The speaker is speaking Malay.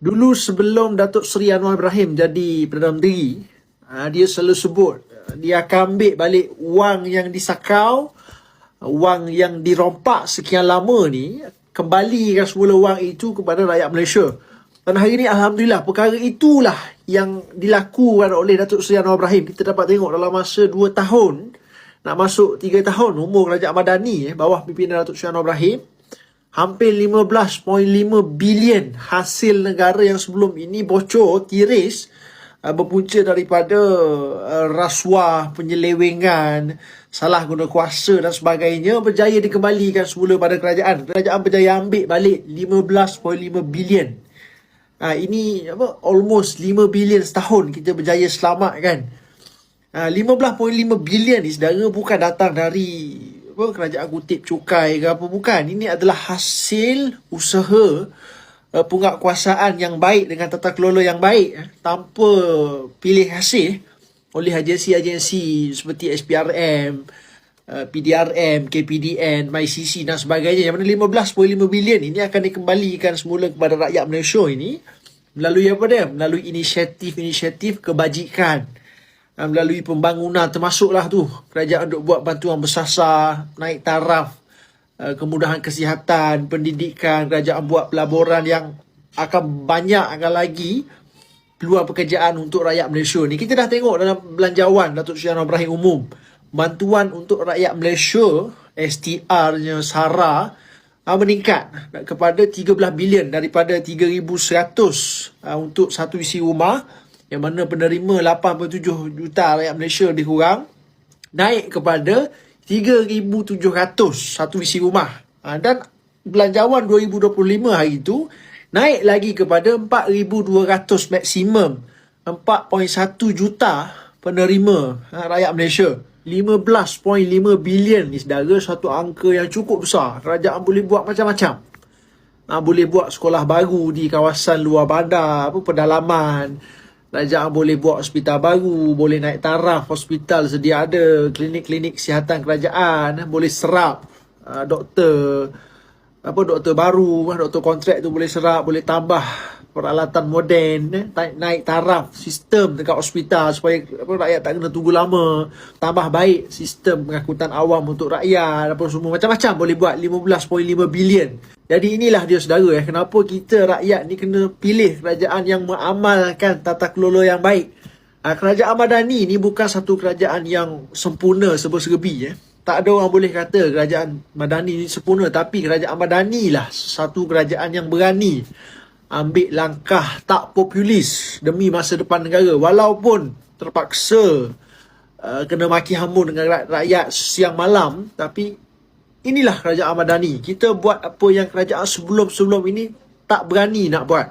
Dulu sebelum Datuk Seri Anwar Ibrahim jadi Perdana Menteri, ah, dia selalu sebut ah, dia akan ambil balik wang yang disakau, wang yang dirompak sekian lama ni, kembalikan semula wang itu kepada rakyat Malaysia. Dan hari ini Alhamdulillah perkara itulah yang dilakukan oleh Datuk Seri Anwar Ibrahim. Kita dapat tengok dalam masa 2 tahun, nak masuk 3 tahun umur Kerajaan Madani eh, bawah pimpinan Datuk Seri Anwar Ibrahim hampir 15.5 bilion hasil negara yang sebelum ini bocor tiris uh, berpunca daripada uh, rasuah, penyelewengan, salah guna kuasa dan sebagainya berjaya dikembalikan semula pada kerajaan. Kerajaan berjaya ambil balik 15.5 bilion. Uh, ini apa almost 5 bilion setahun kita berjaya selamatkan. Uh, 15.5 bilion ni saudara bukan datang dari apa kerajaan kutip cukai ke apa bukan. Ini adalah hasil usaha uh, penguatkuasaan yang baik dengan tata kelola yang baik eh, tanpa pilih kasih oleh agensi-agensi seperti SPRM uh, PDRM, KPDN, MyCC dan sebagainya. Yang mana 15.5 bilion ini akan dikembalikan semula kepada rakyat Malaysia ini melalui apa dia? Melalui inisiatif-inisiatif kebajikan uh, melalui pembangunan termasuklah tu kerajaan untuk buat bantuan bersasar, naik taraf, uh, kemudahan kesihatan, pendidikan, kerajaan buat pelaburan yang akan banyak akan lagi peluang pekerjaan untuk rakyat Malaysia ni. Kita dah tengok dalam belanjawan Datuk Seri Ibrahim umum. Bantuan untuk rakyat Malaysia, STR-nya SARA, uh, meningkat kepada 13 bilion daripada 3,100 uh, untuk satu isi rumah yang mana penerima 87 juta rakyat Malaysia lebih kurang naik kepada 3,700 satu isi rumah. Ha, dan belanjawan 2025 hari itu naik lagi kepada 4,200 maksimum 4.1 juta penerima ha, rakyat Malaysia. 15.5 bilion ni saudara satu angka yang cukup besar. Kerajaan boleh buat macam-macam. Ha, boleh buat sekolah baru di kawasan luar bandar, apa pedalaman, Kerajaan boleh buat hospital baru, boleh naik taraf hospital sedia ada, klinik-klinik kesihatan kerajaan, boleh serap uh, doktor apa doktor baru, doktor kontrak tu boleh serap, boleh tambah peralatan moden, eh, naik, naik taraf sistem dekat hospital supaya apa, rakyat tak kena tunggu lama, tambah baik sistem pengangkutan awam untuk rakyat, apa semua macam-macam boleh buat 15.5 bilion. Jadi inilah dia saudara eh, kenapa kita rakyat ni kena pilih kerajaan yang mengamalkan tata kelola yang baik. Ha, kerajaan Madani ni bukan satu kerajaan yang sempurna serba-serbi eh. Tak ada orang boleh kata kerajaan Madani ni sempurna tapi kerajaan Madani lah satu kerajaan yang berani ambil langkah tak populis demi masa depan negara. Walaupun terpaksa uh, kena maki hambun dengan rakyat siang malam tapi inilah kerajaan Madani kita buat apa yang kerajaan sebelum-sebelum ini tak berani nak buat